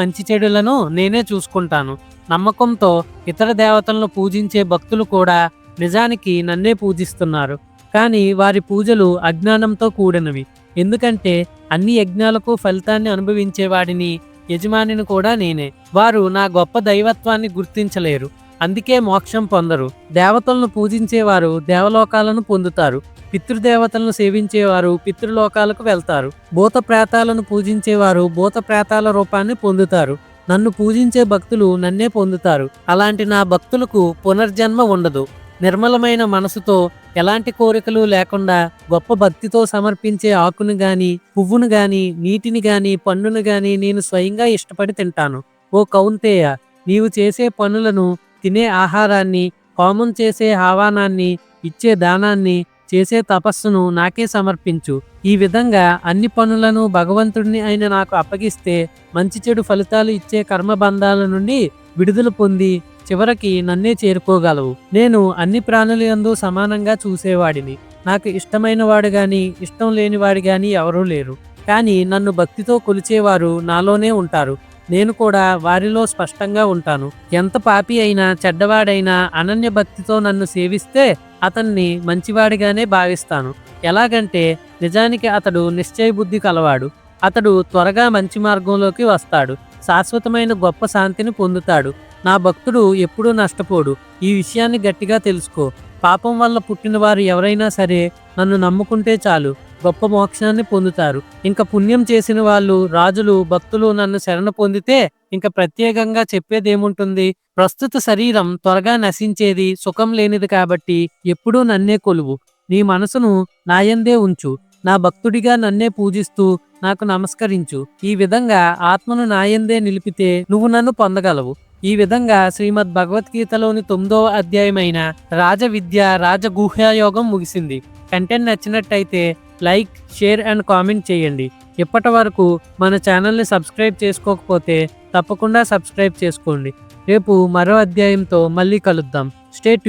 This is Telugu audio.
మంచి చెడులను నేనే చూసుకుంటాను. నమ్మకంతో ఇతర దేవతలను పూజించే భక్తులు కూడా నిజానికి నన్నే పూజిస్తున్నారు. కానీ వారి పూజలు అజ్ఞానంతో కూడినవి. ఎందుకంటే అన్ని యజ్ఞాలకు ఫలితాన్ని అనుభవించేవాడిని యజమానిని కూడా నేనే. వారు నా గొప్ప దైవత్వాన్ని గుర్తించలేరు. అందుకే మోక్షం పొందరు. దేవతలను పూజించేవారు దేవలోకాలను పొందుతారు. పితృదేవతలను సేవించేవారు పితృలోకాలకు వెళ్తారు. భూత ప్రేతాలను పూజించేవారు భూత ప్రేతాల రూపాన్ని పొందుతారు. నన్ను పూజించే భక్తులు నన్నే పొందుతారు. అలాంటి నా భక్తులకు పునర్జన్మ ఉండదు. నిర్మలమైన మనసుతో ఎలాంటి కోరికలు లేకుండా గొప్ప భక్తితో సమర్పించే ఆకును గాని పువ్వును గాని నీటిని గాని పన్నును గాని నేను స్వయంగా ఇష్టపడి తింటాను. ఓ కౌంతేయ నీవు చేసే పనులను తినే ఆహారాన్ని హోమం చేసే ఆహ్వానాన్ని ఇచ్చే దానాన్ని చేసే తపస్సును నాకే సమర్పించు. ఈ విధంగా అన్ని పనులను భగవంతుడిని అయిన నాకు అప్పగిస్తే మంచి చెడు ఫలితాలు ఇచ్చే కర్మబంధాల నుండి విడుదల పొంది చివరికి నన్నే చేరుకోగలవు. నేను అన్ని ప్రాణుల యందు సమానంగా చూసేవాడిని. నాకు ఇష్టమైన వాడు గాని ఇష్టం లేనివాడు గాని ఎవరూ లేరు. కానీ నన్ను భక్తితో కొలిచేవారు నాలోనే ఉంటారు. నేను కూడా వారిలో స్పష్టంగా ఉంటాను. ఎంత పాపి అయినా చెడ్డవాడైనా అనన్య భక్తితో నన్ను సేవిస్తే అతన్ని మంచివాడిగానే భావిస్తాను. ఎలాగంటే నిజానికి అతడు నిశ్చయ బుద్ధి కలవాడు. అతడు త్వరగా మంచి మార్గంలోకి వస్తాడు. శాశ్వతమైన గొప్ప శాంతిని పొందుతాడు. నా భక్తుడు ఎప్పుడూ నష్టపోడు. ఈ విషయాన్ని గట్టిగా తెలుసుకో. పాపం వల్ల పుట్టిన వారు ఎవరైనా సరే నన్ను నమ్ముకుంటే చాలు. గొప్ప మోక్షాన్ని పొందుతారు. ఇంకా పుణ్యం చేసిన వాళ్ళు రాజులు భక్తులు నన్ను శరణ పొందితే ఇంకా ప్రత్యేకంగా చెప్పేదేముంటుంది? ప్రస్తుత శరీరం త్వరగా నశించేది సుఖం లేనిది కాబట్టి ఎప్పుడూ నన్నే కొలువు. నీ మనసును నాయందే ఉంచు. నా భక్తుడిగా నన్నే పూజిస్తూ నాకు నమస్కరించు. ఈ విధంగా ఆత్మను నాయందే నిలిపితే నువ్వు నన్ను పొందగలవు. ఈ విధంగా శ్రీమద్ భగవద్గీతలోని తొమ్మిదవ అధ్యాయమైన రాజ విద్య రాజగుహ్యయోగం ముగిసింది. కంటెంట్ నచ్చినట్టయితే లైక్ షేర్ అండ్ కామెంట్ చేయండి. ఇప్పటి వరకు మన ఛానల్ని సబ్స్క్రైబ్ చేసుకోకపోతే తప్పకుండా సబ్స్క్రైబ్ చేసుకోండి. రేపు మరో అధ్యాయంతో మళ్ళీ కలుద్దాం. స్టేట్